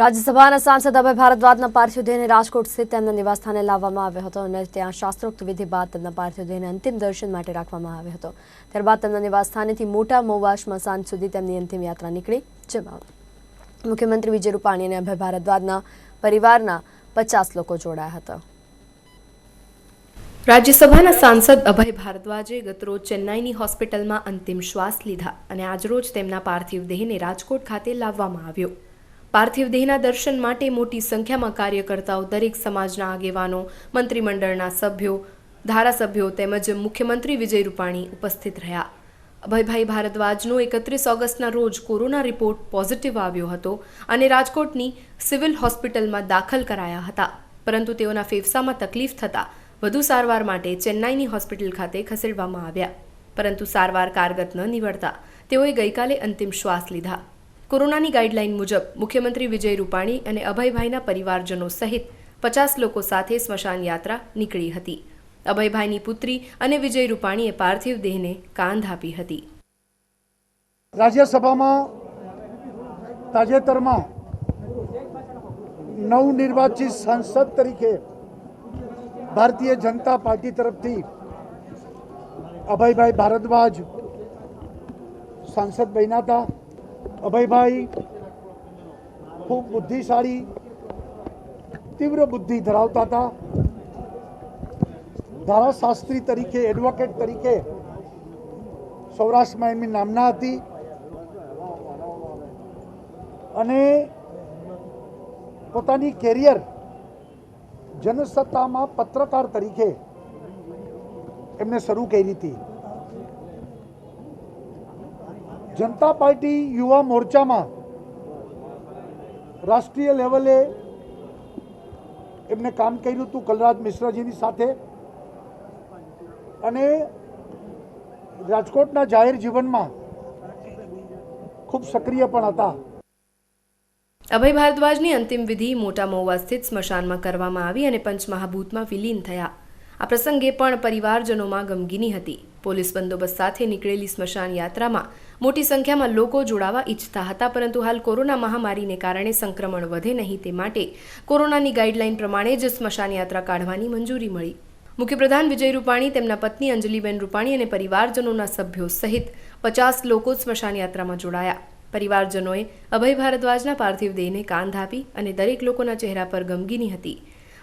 રાજ્યસભાના સાંસદ અભય ભારદ્વાજના પાર્થિવ દેહને રાજકોટ સ્થિત તેમના નિવાસસ્થાને લાવવામાં આવ્યો હતો અને ત્યાં શાસ્ત્રોક્ત વિધિ બાદ તેમના પાર્થિવ દેહને અંતિમ દર્શન માટે રાખવામાં આવ્યો હતો. ત્યારબાદ તેમના નિવાસસ્થાનેથી મોટા મહુવા સાંજ સુધી તેમની અંતિમ યાત્રા નીકળી. જેમાં મુખ્યમંત્રી વિજય રૂપાણી અને અભય ભારદ્વાજના પરિવારના પચાસ લોકો જોડાયા હતા. રાજ્યસભાના સાંસદ અભય ભારદ્વાજે ગતરોજ ચેન્નાઈની હોસ્પિટલમાં અંતિમ શ્વાસ લીધા અને આજરોજ તેમના પાર્થિવ દેહને રાજકોટ ખાતે લાવવામાં આવ્યો. પાર્થિવ દેહના દર્શન માટે મોટી સંખ્યામાં કાર્યકર્તાઓ દરેક સમાજના આગેવાનો, મંત્રીમંડળના સભ્યો, ધારાસભ્યો તેમજ મુખ્યમંત્રી વિજય રૂપાણી ઉપસ્થિત રહ્યા. અભયભાઈ ભારદ્વાજનો એકત્રીસ ઓગસ્ટના રોજ કોરોના રિપોર્ટ પોઝિટિવ આવ્યો હતો અને રાજકોટની સિવિલ હોસ્પિટલમાં દાખલ કરાયા હતા. પરંતુ તેઓના ફેફસામાં તકલીફ થતાં વધુ સારવાર માટે ચેન્નાઈની હોસ્પિટલ ખાતે ખસેડવામાં આવ્યા. પરંતુ સારવાર કારગત ન નીવડતા તેઓએ ગઈકાલે અંતિમ શ્વાસ લીધા. કોરોનાની ગાઈડલાઈન મુજબ મુખ્યમંત્રી વિજય રૂપાણી અને અભયભાઈના પરિવારજનો સહિત પચાસ લોકો સાથે સ્મશાન યાત્રા નીકળી હતી. અભયભાઈની પુત્રી અને વિજય રૂપાણીએ પાર્થિવ દેહને કાંધ આપી હતી. રાજ્યસભામાં તાજેતરમાં નવનિર્વાચિત સાંસદ તરીકે ભારતીય જનતા પાર્ટી તરફથી અભયભાઈ ભારદ્વાજ સાંસદ બન્યા હતા. અભયભાઈ, ખૂબ બુદ્ધિશાળી, તીવ્ર બુદ્ધિ ધરાવતા હતા. ધારાશાસ્ત્રી તરીકે એડવોકેટ તરીકે સૌરાષ્ટ્રમાં એમની નામના હતી. અને પોતાની કેરિયર જનસત્તામાં પત્રકાર તરીકે એમને શરૂ કરી હતી. જનતા પાર્ટી યુવા મોરચામાં રાષ્ટ્રીય લેવલે એમને કામ કર્યું હતું કલરાજ મિશ્રાજીની સાથે. અને રાજકોટના જાહેર જીવનમાં ખૂબ સક્રિય પણ હતા. અભય ભારદ્વાજની અંતિમ વિધિ મોટા મહુવા સ્થિત સ્મશાનમાં કરવામાં આવી અને પંચમહાભૂતમાં વિલીન થયા. આ પ્રસંગે પણ પરિવારજનોમાં ગમગીની હતી. પોલીસ બંદોબસ્ત સાથે નીકળેલી સ્મશાન યાત્રામાં મોટી સંખ્યામાં લોકો જોડાવા ઈચ્છતા હતા, પરંતુ હાલ કોરોના મહામારીને કારણે સંક્રમણ વધે નહીં તે માટે કોરોનાની ગાઈડલાઈન પ્રમાણે જ સ્મશાન યાત્રા કાઢવાની મંજૂરી મળી. મુખ્યપ્રધાન વિજય રૂપાણી, તેમના પત્ની અંજલિબેન રૂપાણી અને પરિવારજનોના સભ્યો સહિત પચાસ લોકો સ્મશાન યાત્રામાં જોડાયા. પરિવારજનોએ અભય ભારદ્વાજના પાર્થિવ દેહને કાંધ આપી અને દરેક લોકોના ચહેરા પર ગમગીની હતી.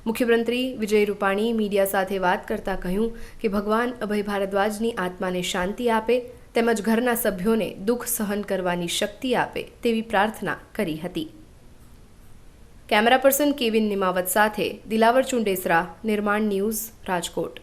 મુખ્યમંત્રી વિજય રૂપાણી મીડિયા સાથે વાત કરતા કહ્યું કે ભગવાન અભય ભારદ્વાજની આત્માને શાંતિ આપે તેમજ ઘરના સભ્યોને દુઃખ સહન કરવાની શક્તિ આપે તેવી પ્રાર્થના કરી હતી. કેમેરા પર્સન કેવિન નિમાવત સાથે દિલાવર ચુંડેસરા, નિર્માણ ન્યૂઝ રાજકોટ.